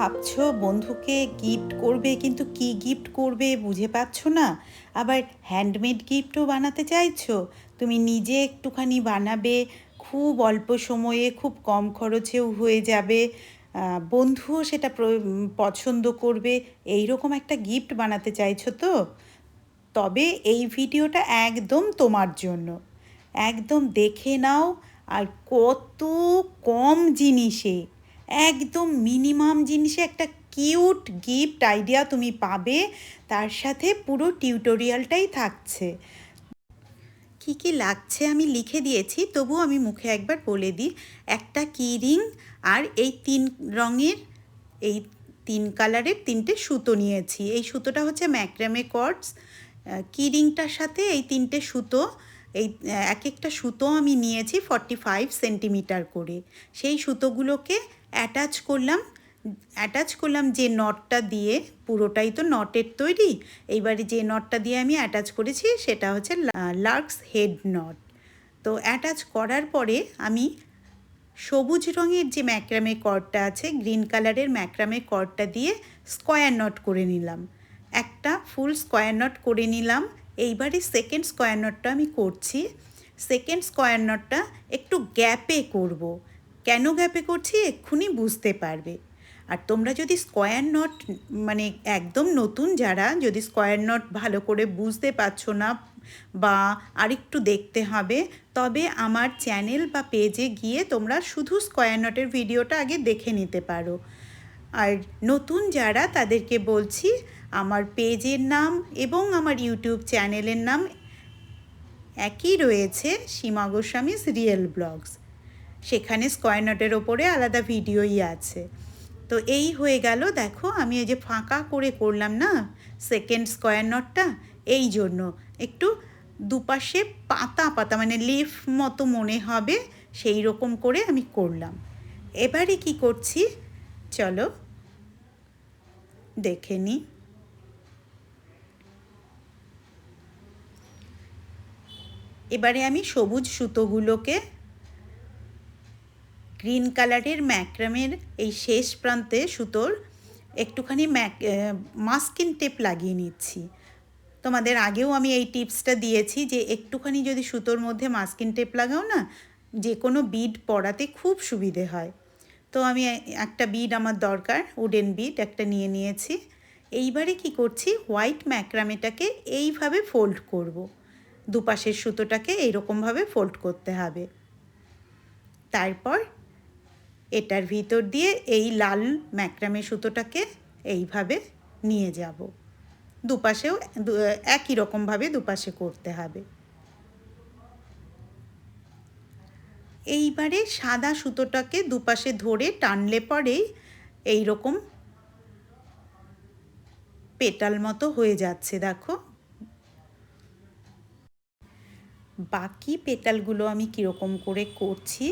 ভাবছ? বন্ধুকে গিফট করবে, কিন্তু কি গিফট করবে বুঝে পাচ্ছ না? আবার হ্যান্ডমেড গিফটও বানাতে চাইছো? তুমি নিজে একটুখানি বানাবে, খুব অল্প সময়ে, খুব কম খরচেও হয়ে যাবে। বন্ধুও সেটা পছন্দ করবে। এই রকম একটা গিফট বানাতে চাইছো তো? তবে এই ভিডিওটা একদম তোমার জন্য। একদম দেখে নাও আর কত কম জিনিসে একদম মিনিমাম জিনিসে একটা কিউট গিফট আইডিয়া তুমি পাবে। তার সাথে পুরো টিউটোরিয়ালটাই থাকছে। কি কি লাগছে আমি লিখে দিয়েছি তবু আমি মুখে একবার বলে দিই। একটা কি রিং আর এই তিন রঙের, এই তিন কালারের তিনটে সুতো নিয়েছি। এই সুতোটা হচ্ছে ম্যাক্রামে কর্ডস কি রিংটার সাথে এই তিনটে সুতো, এই এক একটা সুতো আমি নিয়েছি ফর্টি ফাইভ সেন্টিমিটার করে। সেই সুতোগুলোকে অ্যাটাচ করলাম অ্যাটাচ করলাম যে নটটা দিয়ে, পুরোটাই তো নটের তৈরি। এইবারে যে নটটা দিয়ে আমি অ্যাটাচ করেছি, সেটা হচ্ছে লার্কস হেড নট তো অ্যাটাচ করার পরে আমি সবুজ রঙের যে ম্যাক্রামে কর্ডটা আছে গ্রিন কালারের ম্যাক্রামে কর্ডটা দিয়ে স্কোয়ার নট করে নিলাম। একটা ফুল স্কোয়ার নট করে নিলাম। এইবারে সেকেন্ড স্কোয়ার নটটা আমি করছি। সেকেন্ড স্কোয়ার নটটা একটু গ্যাপে করব। কেন গ্যাপে করছি এক্ষুনি বুঝতে পারবে। আর তোমরা যদি স্কোয়ার নট মানে একদম নতুন যারা, যদি স্কোয়ার নট ভালো করে বুঝতে পারছ না বা আরেকটু দেখতে হবে, তবে আমার চ্যানেল বা পেজে গিয়ে তোমরা শুধু স্কোয়ার নটের ভিডিওটা আগে দেখে নিতে পারো। আর নতুন যারা, তাদেরকে বলছি, আমার পেজের নাম এবং আমার ইউটিউব চ্যানেলের নাম একই রয়েছে সীমা গোস্বামীস রিয়েল ব্লগস সেখানে স্কোয়ার নটের ওপরে আলাদা ভিডিওই আছে। তো এই হয়ে গেল, দেখো আমি এই যে ফাঁকা করে করলাম না সেকেন্ড স্কোয়ার নটটা এই জন্য। একটু দুপাশে পাতা পাতা মানে লিফ মতো মনে হবে, সেই রকম করে আমি করলাম। এবারে কি করছি? চলো, দেখে নিই এবারে আমি সবুজ সুতোগুলোকে গ্রিন কালারের ম্যাক্রামের এই শেষ প্রান্তে সুতোর একটুখানি ম্যাক মাস্কিন টেপ লাগিয়ে নিচ্ছি। তোমাদের আগেও আমি এই টিপসটা দিয়েছি যে একটুখানি যদি সুতোর মধ্যে মাস্কিন টেপ লাগাও না, যে কোনো বিড পরাতে খুব সুবিধে হয়। তো আমি একটা বিড আমার দরকার উডেন বিড একটা নিয়ে নিয়েছি। এইবারে কি করছি, হোয়াইট ম্যাক্রামেটাকে এইভাবে ফোল্ড করব। দুপাশের সুতোটাকে এইরকমভাবে ফোল্ড করতে হবে। তারপর এটার ভিতর দিয়ে এই লাল ম্যাক্রামে সুতোটাকে এইভাবে নিয়ে যাব। দুপাশেও একই রকমভাবে দুপাশে করতে হবে। এইবারে সাদা সুতোটাকে দুপাশে ধরে টানলে পরেই এই রকম পেটাল মতো হয়ে যাচ্ছে, দেখো। বাকি পেটালগুলো আমি কীরকম করে করছি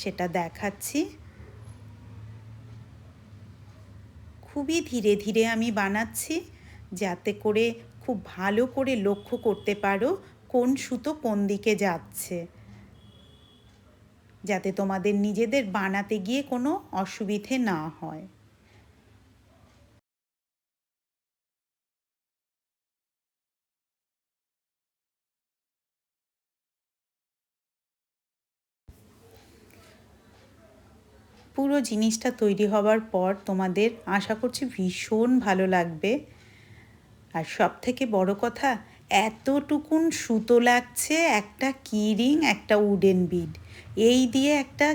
সেটা দেখাচ্ছি। খুবই ধীরে ধীরে আমি বানাচ্ছি যাতে করে খুব ভালো করে লক্ষ্য করতে পারো কোন সুতো কোন দিকে যাচ্ছে। যাতে তোমাদের নিজেদের বানাতে গিয়ে কোনো অসুবিধে না হয়। পুরো জিনিসটা তৈরি হবার পর তোমাদের আশা করছি ভীষণ ভালো লাগবে। আর সব থেকে বড় কথা, এতটুকুন সুতো লাগছে, একটা কিরিং, একটা উডেন বিড। এই দিয়ে একটা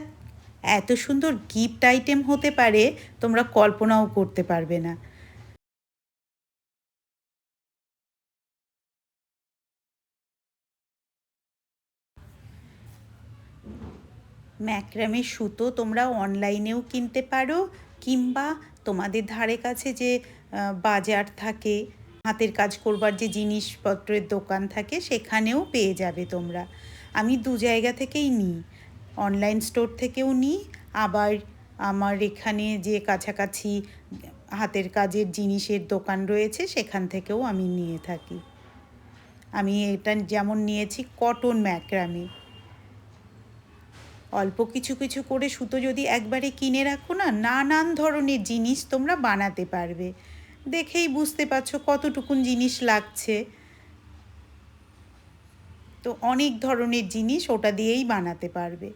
এত সুন্দর গিফট আইটেম হতে পারে, তোমরা কল্পনাও করতে পারবে না। ম্যাক্রামের সুতো তোমরা অনলাইনেও কিনতে পারো, কিংবা তোমাদের ধারে কাছে যে বাজার থাকে, হাতের কাজ করবার যে জিনিসপত্রের দোকান থাকে, সেখানেও পেয়ে যাবে তোমরা। আমি দু জায়গা থেকেই নিই। অনলাইন স্টোর থেকেও নিই, আবার আমার এখানে যে কাছাকাছি হাতের কাজের জিনিসের দোকান রয়েছে, সেখান থেকেও আমি নিয়ে থাকি। আমি এটা যেমন নিয়েছি, কটন ম্যাক্রামে। অল্প কিছু কিছু করে সুতো যদি একবারে কিনে রাখো না, নানান ধরনের জিনিস তোমরা বানাতে পারবে। দেখেই বুঝতে পারছ কতটুকুন জিনিস লাগছে। তো অনেক ধরনের জিনিস ওটা দিয়েই বানাতে পারবে।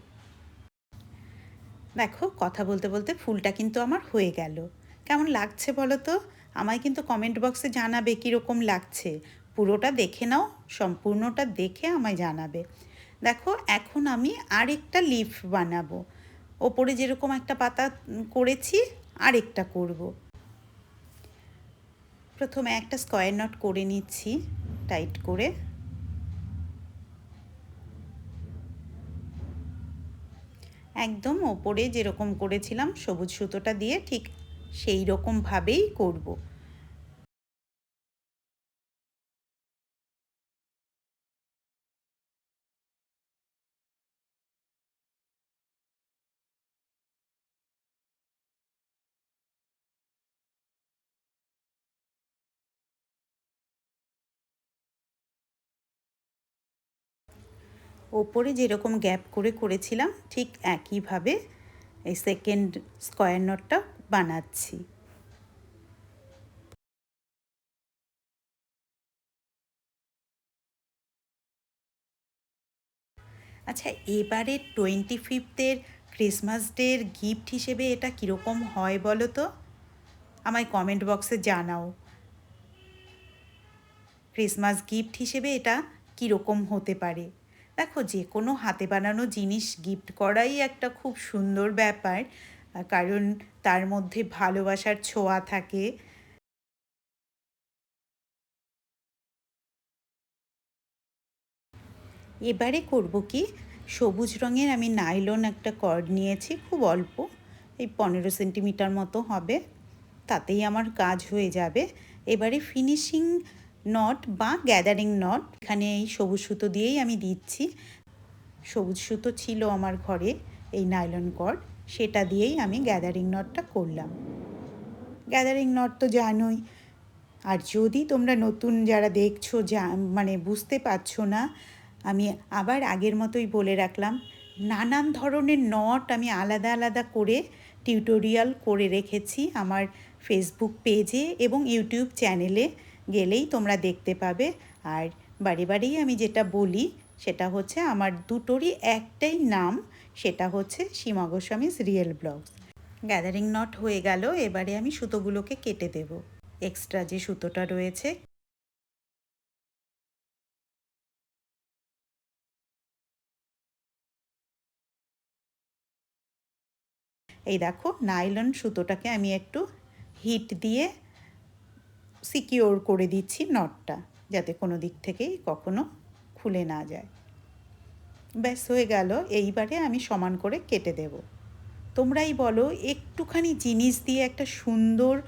দেখো, কথা বলতে বলতে ফুলটা কিন্তু আমার হয়ে গেল। কেমন লাগছে বলো তো? আমায় কিন্তু কমেন্ট বক্সে জানাবে কীরকম লাগছে। পুরোটা দেখে নাও, সম্পূর্ণটা দেখে আমায় জানাবে। দেখো, এখন আমি আরেকটা লিফ বানাবো। ওপরে যেরকম একটা পাতা করেছি, আরেকটা করব। প্রথমে একটা স্কোয়ার নট করে নিচ্ছি টাইট করে। একদম ওপরে যেরকম করেছিলাম, সবুজ সুতোটা দিয়ে ঠিক সেই রকমভাবেই করব। ওপরে যেরকম গ্যাপ করে করেছিলাম, ঠিক একইভাবে এই সেকেন্ড স্কোয়ার নটটা বানাচ্ছি। আচ্ছা এবারে টোয়েন্টি ফিফথের ক্রিসমাস ডের গিফট হিসেবে এটা কীরকম হয় বলো তো? আমায় কমেন্ট বক্সে জানাও। ক্রিসমাস গিফট হিসেবে এটা কীরকম হতে পারে? দেখো, যে কোনো হাতে বানানো জিনিস গিফট করাই একটা খুব সুন্দর ব্যাপার কারণ তার মধ্যে ভালোবাসার ছোঁয়া থাকে। এবারে করব কি? সবুজ রঙের আমি নাইলন একটা কর্ড নিয়েছি, খুব অল্প, এই পনেরো সেন্টিমিটার মতো হবে, তাতেই আমার কাজ হয়ে যাবে। এবারে ফিনিশিং নট বা গ্যাদারিং নট এখানে এই সবুজ সুতো দিয়েই আমি দিচ্ছি। সবুজ সুতো ছিল আমার ঘরে, এই নাইলন কর্ড সেটা দিয়েই আমি গ্যাদারিং নটটা করলাম। গ্যাদারিং নট তো জানোই, আর যদি তোমরা নতুন যারা দেখছ, যা মানে বুঝতে পারছ না, আমি আবার আগের মতোই বলে রাখলাম, নানান ধরনের নট আমি আলাদা আলাদা করে টিউটোরিয়াল করে রেখেছি আমার ফেসবুক পেজে এবং ইউটিউব চ্যানেলে গেলেই তোমরা দেখতে পাবে। আর বাড়ি বাড়ি আমি যেটা বলি, সেটা হচ্ছে আমার দুটোরই একটাই নাম, সেটা হচ্ছে Seema Goswami's real blogs gathering knot হয়ে গেল, এবারে আমি সুতোগুলোকে কেটে দেব। এক্সট্রা যে সুতোটা রয়েছে। এই দেখো, নাইলন সুতোটাকে আমি একটু হিট দিয়ে সিকিওর করে দিচ্ছি নটটা যাতে কোনো দিক থেকেই কখনো খুলে না যায়। ব্যাস, হয়ে গেল। এইবারে আমি সমান করে কেটে দেব। তোমরাই বলো, একটুখানি জিনিস দিয়ে একটা সুন্দর,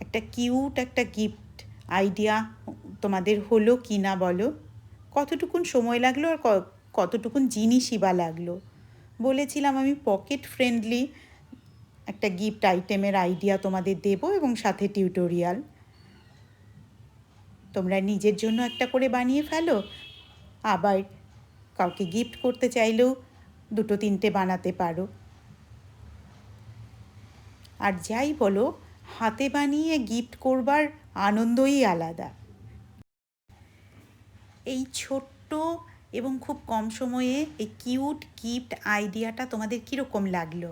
একটা কিউট একটা গিফট আইডিয়া তোমাদের হলো কি না বলো? কতটুকুন সময় লাগল আর কতটুকুন জিনিসই বা লাগল? বলেছিলাম আমি পকেট ফ্রেন্ডলি একটা গিফট আইটেমের আইডিয়া তোমাদের দেব এবং সাথে টিউটোরিয়াল তোমরা নিজের জন্য একটা করে বানিয়ে ফেলো। আবার কাউকে গিফট করতে চাইলেও দুটো তিনটে বানাতে পারো। আর যাই বলো, হাতে বানিয়ে গিফট করবার আনন্দই আলাদা। এই ছোট্ট এবং খুব কম সময়ে এই কিউট গিফট আইডিয়াটা তোমাদের কীরকম লাগল?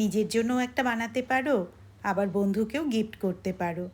নিজের জন্য একটা বানাতে পারো, আবার বন্ধুকেও গিফট করতে পারো।